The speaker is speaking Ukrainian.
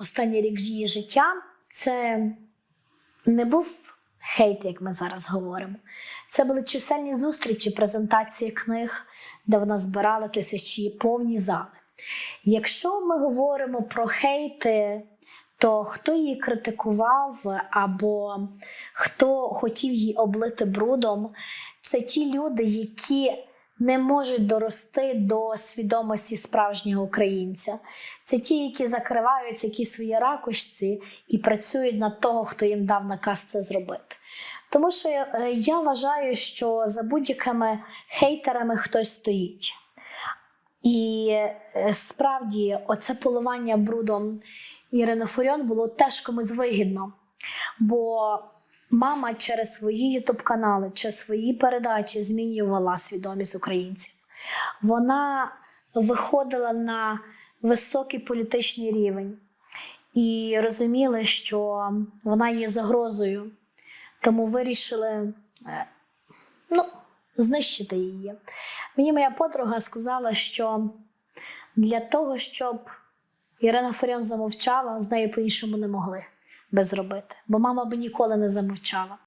Останній рік її життя це не був хейт, як ми зараз говоримо. Це були чисельні зустрічі, презентації книг, де вона збирала тисячі повні зали. Якщо ми говоримо про хейти, то хто її критикував або хто хотів її облити брудом, це ті люди, які не можуть дорости до свідомості справжнього українця. Це ті, які закривають якісь свої ракушці і працюють над того, хто їм дав наказ це зробити. Тому що е, я вважаю, що за будь-якими хейтерами хтось стоїть. І е, справді, оце поливання брудом Ірини Фуріон було теж комусь вигідно. Бо мама через свої ютуб-канали, через свої передачі змінювала свідомість українців. Вона виходила на високий політичний рівень і розуміли, що вона є загрозою, тому вирішили е, ну, знищити її. Мені моя подруга сказала, що для того, щоб Ірина Фаріон замовчала, з нею по-іншому не могли би зробити, бо мама би ніколи не замовчала.